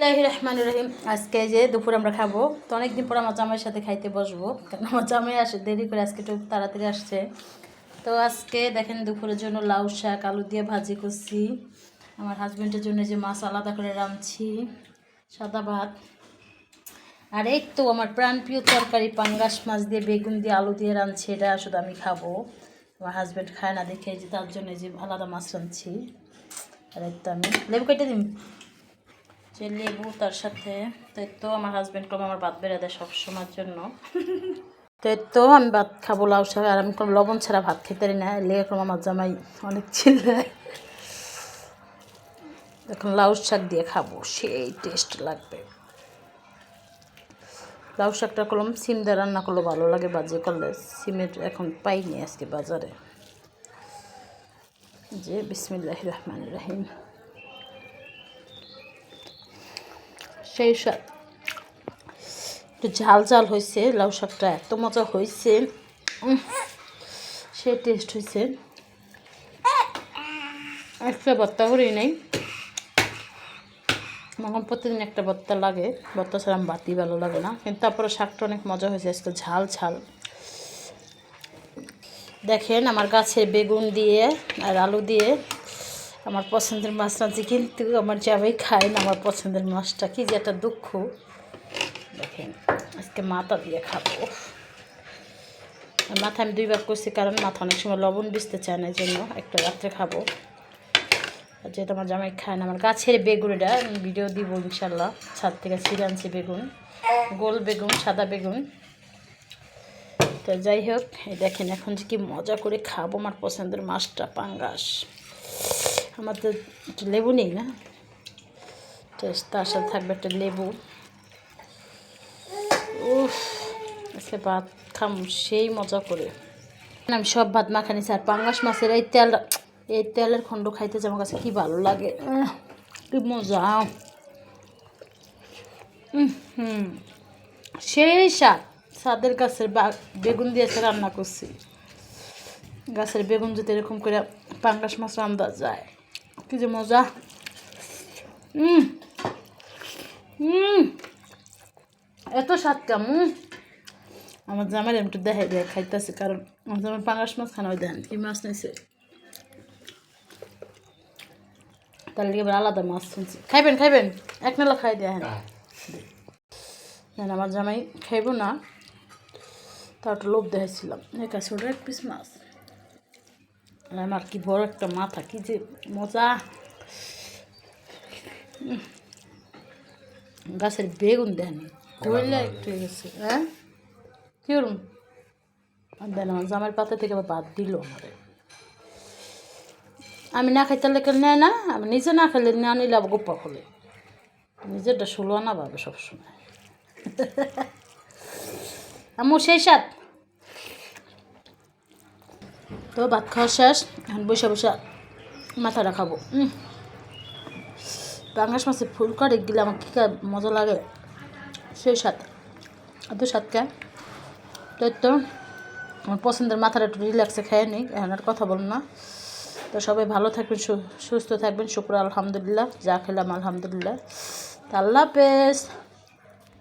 বিসমিল্লাহির রহমানির রহিম। আজকে যে দুপুর আমরা খাব, তো অনেকদিন পর আমার জামাইয়ের সাথে খাইতে বসবো কারণ আমার জামাই আসে, দেরি করে আজকে একটু তাড়াতাড়ি আসছে। তো আজকে দেখেন দুপুরের জন্য লাউ শাক, আলু দিয়ে ভাজি করছি। আমার হাজব্যান্ডের জন্য যে মাছ আলাদা করে রাঁধছি, সাদা ভাত। আর এই তো আমার প্রাণপ্রিয় তরকারি, পাঙ্গাস মাছ দিয়ে, বেগুন দিয়ে, আলু দিয়ে রাঁধছি, এটা শুধু আমি খাব। আমার হাজব্যান্ড খায় না দেখে যে তার জন্য যে আলাদা মাছ রাঁধছি। আর এই তো আমি লেবু কেটে দিন যে লেবু, তার সাথে তো আমার হাজব্যান্ড কম আমার ভাত বেড়ে দেয় সবসময়ের জন্য। তো আমি ভাত খাব, লাউ শাক, আর আমি কোনো লবণ ছাড়া ভাত খেতে পারি না। লেগে আমার জামাই অনেক চিল্লায়। এখন লাউ শাক দিয়ে খাব, সেই টেস্ট লাগবে। লাউ শাকটা করলাম, সিম দিয়ে রান্না করলে ভালো লাগে, বাজে করলে সিমের এখন পাইনি আজকে বাজারে। যে বিসমিল্লাহ রহমান রাহিম। সেই স্বাদ একটু ঝাল ঝাল হয়েছে লাউ শাকটা এত মজা হয়েছে সে টেস্ট হয়েছে একটা ভর্তা করি নেই। আমার প্রতিদিন একটা ভর্তা লাগে। ভর্তা ছাড়া বাতি ভালো লাগে না। কিন্তু তারপরে শাকটা অনেক মজা হয়েছে আজকে ঝাল ঝাল। দেখেন আমার গাছে বেগুন দিয়ে আর আলু দিয়ে আমার পছন্দের মাছ রাঁধছি, কিন্তু আমার যাবেই খায় না আমার পছন্দের মাছটা। কি যে একটা দুঃখ। দেখেন, আজকে মাথা দিয়ে খাব। মাথা আমি দুইবার করছি কারণ মাথা অনেক সময় লবণ বিছতে চায় না, এই জন্য একটা রাত্রে খাব। আর যেহেতু আমার জামাই খায় না, আমার গাছের বেগুন এটা আমি ভিডিও দিব ইনশাল্লাহ ছাদ থেকে ছিঁড়ে আনছি বেগুন, গোল বেগুন, সাদা বেগুন। তো যাই হোক দেখেন এখন যে কি মজা করে খাব আমার পছন্দের মাছটা, পাঙ্গাস। আমার তো লেবু নেই না? টেস্ট তার সাথে থাকবে একটা লেবু। উফ, আজকে ভাত খাম, সেই মজা করে। আমি সব ভাত মাখা নিছি, আর পাঙ্গাস মাছের এই তেল, এই তেলের খণ্ড খাইতে যে আমার কাছে কী ভালো লাগে। কি মজা। হুম। সেই স্বাদ স্বাদের গাছের বেগুন দিয়েছে রান্না করছি। গাছের বেগুন যদি এরকম করে পাঙ্গাস মাছ রান্না যায়। কি যে মজা। হুম হুম এত স্বাদ কেমন আমার জামাই একটু দেখাই দেয় খাইতেছে কারণ আমার জামাই পাঙ্গাস মাছ খানা দেন কি মাছ নিয়েছে তার লিগে এবার আলাদা মাছ শুনছি। খাইবেন খাইবেন এক নালা খাই দেয় হ্যাঁ। না আমার জামাই খাইব না তার একটা লোভ দেখাইছিলাম। এক আছে ওটা এক পিস মাছ। আমার কি বড় একটা মাথা কি যে মজা। গাছের বেগুন দেয়নি ধরলে একটু গেছে হ্যাঁ? কি করুন দেন আমার জামার পাতা থেকে আবার বাদ দিল আমারে। আমি না খাইতে লেখে নেয় না আমি নিজে না খেলে না নিলে আবার গোপা খোলে। নিজেরটা ষোলো আনা পাবে সবসময়। আমু সেই সাত তো ভাত খাওয়া শেষ, এখন বসে বসে মাথাটা খাব। পাঙ্গাস মাছের ফুল করে গেলে আমার কী মজা লাগে। সেই সাত এত সাত কে? তো তো, আমার পছন্দের মাথাটা একটু রিল্যাক্সে খেয়ে নিই এখন আর কথা বলুন না। তো সবাই ভালো থাকবেন সুস্থ থাকবেন, শুক্র আলহামদুলিল্লাহ, যা খেলাম আলহামদুলিল্লাহ। আল্লাহ হাফেজ।